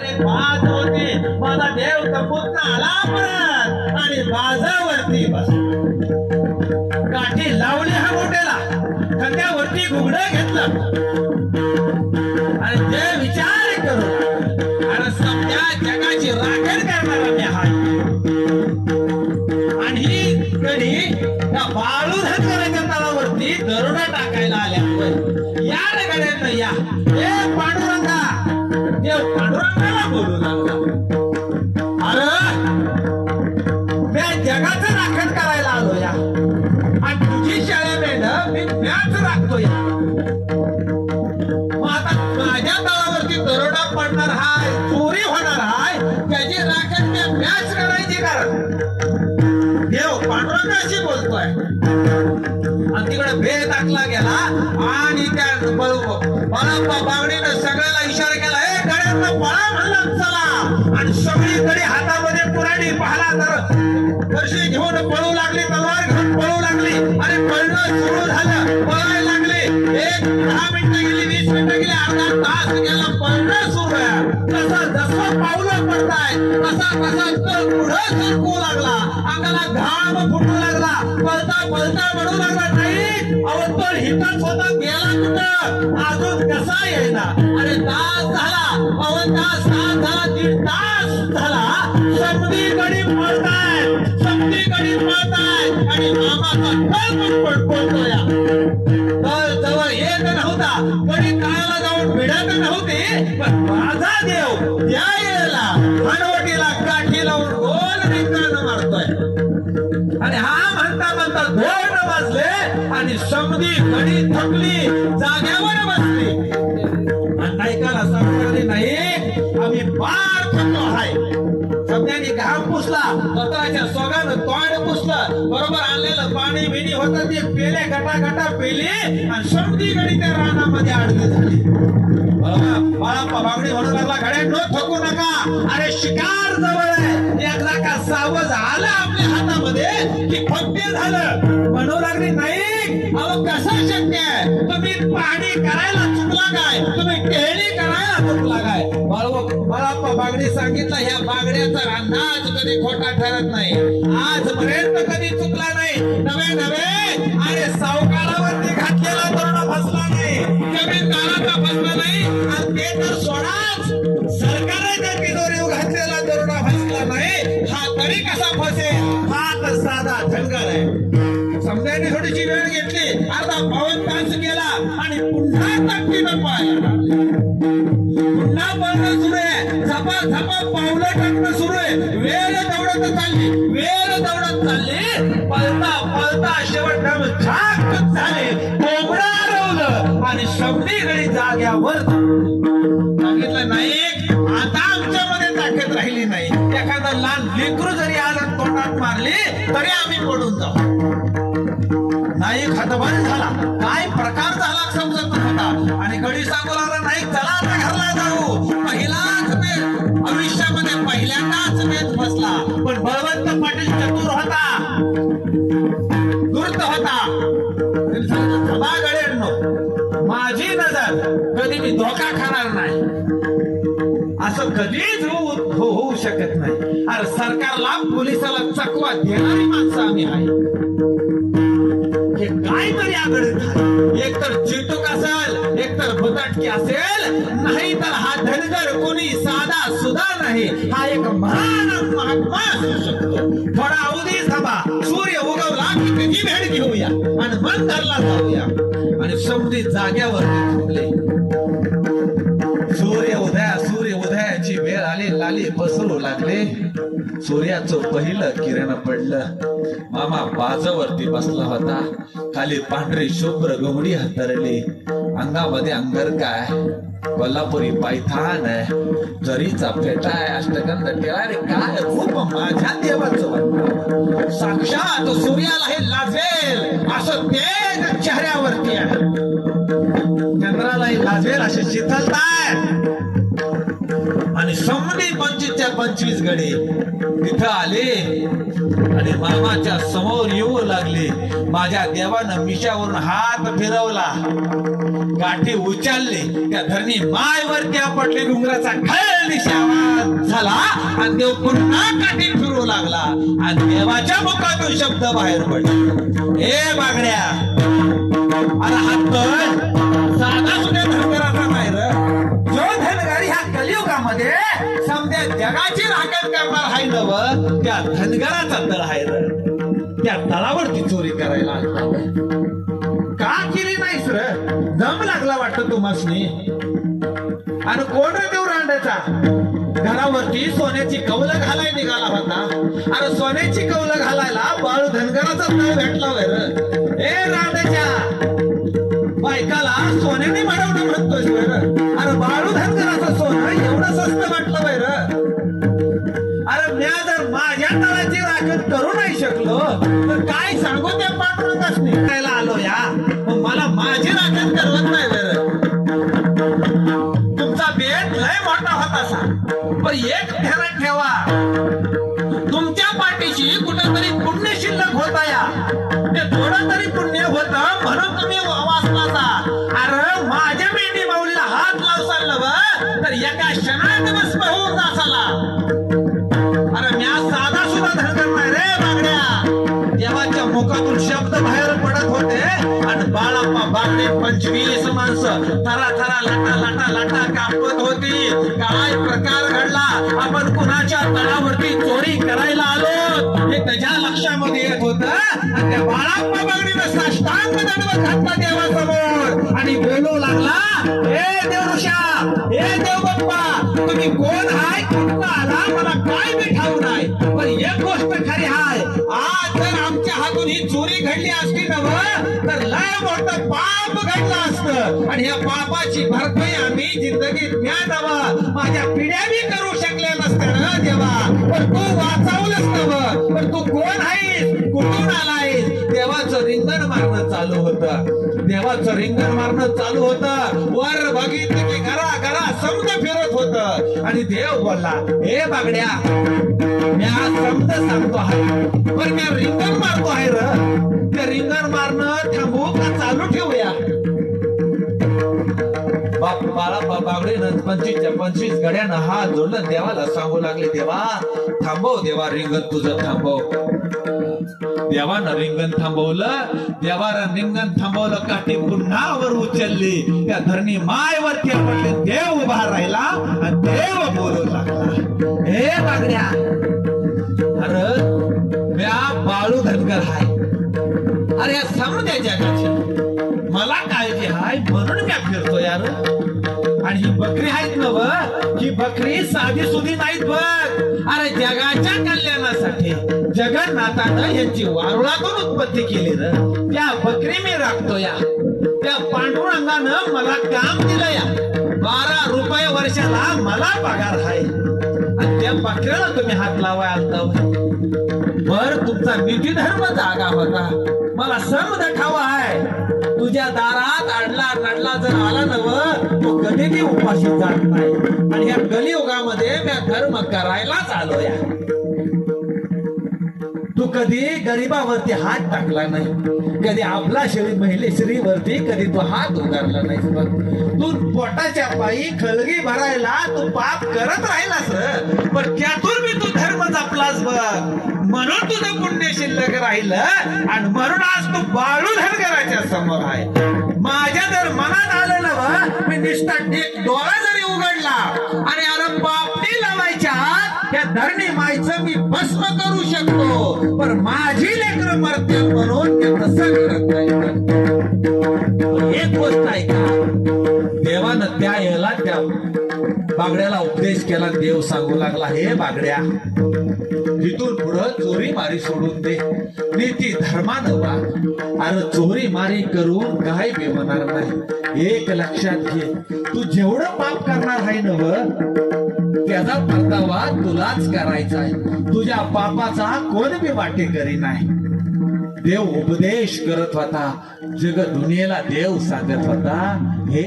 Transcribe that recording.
बाज होती. माझा देव आला परत आणि बाजावरती बस काठी लावली हा मोठ्याला. खांद्यावरती घुगड घेतलं. आणि विचार करू आणि सध्या जगाची राखण करणारा मी आणि ही कधी त्या बाळू धनगराच्या तळावरती दरोडा टाकायला आल्या या रे या. हे पाडू मी राखतो या आता माझ्या तळावरती दरोडा पडणार हाय चोरी होणार हाय त्याची राखण मी म्याच करायची कारण. देव हो, पांडुरंगाशी बोलतोय. आणि तिकडे भेद टाकला गेला आणि त्या बाळाप्पा बागडीनं सगळ्याला इशारा केला गळ्यातला गड्यांना पळा म्हणला चला. आणि सगळीकडे हातामध्ये पुराणी पाहला तर वर्षी घेऊन पळू लागली तलवार घेऊन पळू लागली. आणि पळणं सुरू झालं. पळायला लागले. एक दहा मिनिटं गेली वीस मिनिटं गेली अर्धा तास गेला पळणं सुरू आहे. तसं जसं पडताय तसा कसा तर पुढं सरकू लागला अंगाला घाम फुटू लागला पळता पळता म्हणू लागला नाही अहो तो हितच होता गेला कुठं अजून कसा यायचा अरे तास झाला पवन तास तास झाला दीड म्हणता वाजले आणि समधी गडी थकली जाग्यावर बसली. आणि नायकाला सांगणारे नाही आम्ही फार थकलो आहे. समजाने घाम पुसला. स्वतःच्या सोगानं तोंड पुसलं. बरोबर आणलेलं पाणी बिणी होत ते पेले गटा गटा पेले आणि समधी गडी त्या रानामध्ये आडवी झाले. बरोबर? बाळाप्पा बागडी म्हणू लागला घड्या न थकू नका. अरे शिकार जवळ आहे. एकदा का सावज आलं आपल्या हातामध्ये की फक्ते झालं. म्हणू लागली नाही अहो कसं शक्य आहे? तुम्ही पाणी करायला चुकला काय तुम्ही केळी करायला चुकला काय मला बागडी सांगितलं ह्या बागड्याचा अंदाज कधी खोटा ठरत नाही. आजपर्यंत कधी चुकला नाही. नवे नवे. अरे सावकारावरती घातलेला तरुण फसला नाही. जमीनदाराचा फसला नाही. आणि ते तर सोडाच. सरकारने त्या तिजोरीवर घातलेला तरुण फसला नाही. हा तरी कसा फसेल? दौड सुरू आहे. वेळ दौडत चालली. वेळ दौडत चालली. पळता पळता शेवट झाक झाले. कोबडा रवलं. आणि शबडी जाग्यावर सांगितलं नाही आता आमच्यामध्ये ताकद राहिली नाही. एखादा लहान लेकरू जरी आज तोंडात मारली तरी आम्ही पडून जाऊ. नाही हतबल झाला. काय प्रकार झाला समजत कधी मी धोका खाणार नाही. असं कधीच होऊ होऊ शकत नाही. अरे सरकारला पोलिसाला चकवा देणारी माणसं आम्ही आहे तरी आगळीत एक तर चिटूक असेल एक तर भुताटकी असेल नाही तर हा धनगर कोणी साधा सुद्धा नाही. हा एक महान महात्मा असू शकतो. थोडा अवधी थांबा. सूर्य उगवला की त्याची भेट घेऊया आणि मन धरला जाऊया. आणि समधी जाग्यावर थांबले. लाले लाले पसरू लागले. सूर्याचं पहिलं किरण पडलं. मामा बाजावरती बसला होता. खाली पांढरी शुभ्र गवडी हातरली. अंगामध्ये अंगर काय कोल्हापुरी पायथान आहे. जरीचा फेटा आहे. अष्टगंध टेळा रे काय? रूप माझ्या देवाचं साक्षात सूर्याला हे लाजेल. असं तेज चेहऱ्यावरती आहे. चंद्रालाही लाजेल अशी शीतलताय आणि शंभरी पंचवीसच्या पंचवीस गडे तिथं आले आणि मामाच्या समोर येऊ लागले. माझ्या देवानं मिशावरून हात फिरवला. गाठी उचलली. त्या धरणी मायवरती त्या डोंगराचा खळ दिशी झाला. आणि देव पुन्हा काठी फिरू लागला. आणि देवाच्या मुखातून शब्द बाहेर पडले. ए बागड्या अरे हात नव त्या धनगराचा तळ आहे त्या तळावरती चोरी करायला का केली नाही सर दम लागला वाटत तुम्हासनी आणि कोण रे देव रांडायचा? घरावरती सोन्याची कौलं घालाय निघाला होता. अरे सोन्याची कौलं घालायला बाळू धनगराचा तळ भेटला होय र. ए रांडाच्या बायकाला सोन्याने मडवणं म्हणतोय बरं अरे बाळू धनगराचं सोनं एवढं स्वस्त वाटलं बाय र. माझ्या तळाची राखण करू नाही शकलो तर काय सांगू त्या पांडुरंगास निघायला आलो या. मग मला माझी राखण करवत नाही बरं. तुमचा बेट लय मोठा होता सा पण एक ठेवा ठेवा. तुमच्या पाठीशी कुठेतरी पुण्य शिल्लक होत आहे. शब्द बाहेर पडत होते. आणि बाळाप्पा बागडे पंचवीस माणसं. थरा थरा लाटा लाटा लाटा कापत होती. काय प्रकार घडला? आपण कुणाच्या तळावरती चोरी करायला आलो? हे त्याच्या लक्षामध्ये येत होत. आणि त्या बाळाप्पा बागडीनं साष्टांग दंडवत घातला देवासमोर. घडली असती नव तर लय मोठं पाप घडलं असतं. आणि या पापाची भरपाई आम्ही जिंदगीत ज्ञान माझ्या पिढ्या बी करू ना देवा. पण तू वाचवलंच नव पण तू कोण आहेस? कुठून आलाय देवाचं रिंगण मारणं चालू होतं. देवाचं रिंगण मारणं चालू होतं. वर बघितलं की घरा घरा समज फिरत होत. आणि देव बोलला हे बागड्या मी आज समज सांगतो आहे. पण मी रिंगण मारतो आहे र. ते रिंगण मारणं थांबू का चालू ठेवूया? बाप बाळा बा- बागडेनं पंचवीसच्या पंचवीस गड्यानं हात जोडलं. देवाला सांगू लागले देवा थांबव देवा रिंगण तुझं थांबव. देवानं रिंगण थांबवलं. देवानं रिंगण थांबवलं काठी पुन्हा वर उचलली. त्या धरणी मायवरती पडले देव उभा राहिला आणि देव बोलू लागला. हे बागड्या अरे म्या बाळू धनगर हाय. अरे या समजा जगाची मला काळजी हाय म्हणून मी फिरतो यार. आणि ही बकरी आहेत ना बघ ही बकरी साधी सुधी नाहीत बघ. अरे जगाच्या कल्याणासाठी जगन्नाथानं यांची वारुळातून उत्पत्ती केली ना त्या बकरी मी राखतो या. त्या पांडुरंगानं मला काम दिलं या. बारा रुपये वर्षाला मला पगार आहे. आणि त्या बकऱ्याला तुम्ही हात लावाय आलता बर तुमचा निधी धर्म जागा होता मला समज ठावा आहे. तुझ्या दारात अडला नडला जर आला नव तो कधीही उपाशी जात नाही. आणि या कलियुगामध्ये मी धर्म करायलाच आलो या तू कधी गरीबावरती हात टाकला नाही. कधी आपला शरीर महिले श्रीवरती कधी तू हात उगारला नाही. तू पोटाच्या पायी खलगी भरायला तू पाप करत राहिलास. र. पण त्यातून मी तू धर्म जपलास बघ. म्हणून तुझं पुण्य शिल्लक राहिलं आणि म्हणून आज तू बाळू धनगराच्या समोर आहे. माझ्या जर मनात आलं ना मी निष्ठा एक डोळा जरी उघडला आणि अरे पापणी लावायच्या त्या धरणी मायचं मी भस्म करू शकतो. पण माझी लेकर मरते म्हणून ते तसं करत नाही बागड्याला उपदेश केला देव सांगू लागला हे बागड्या इथून पुढं चोरी मारी सोडून दे. नीती धर्मानं वाग अरे चोरी मारी करून काय बी नाही. एक लक्षात घे. तू जेवढं पाप करणार आहे नव त्याचा परतावा तुलाच करायचा आहे. तुझ्या पापाचा कोण बी वाटे करी नाही. देव उपदेश करत होता. जग दुनियेला देव सांगत होता हे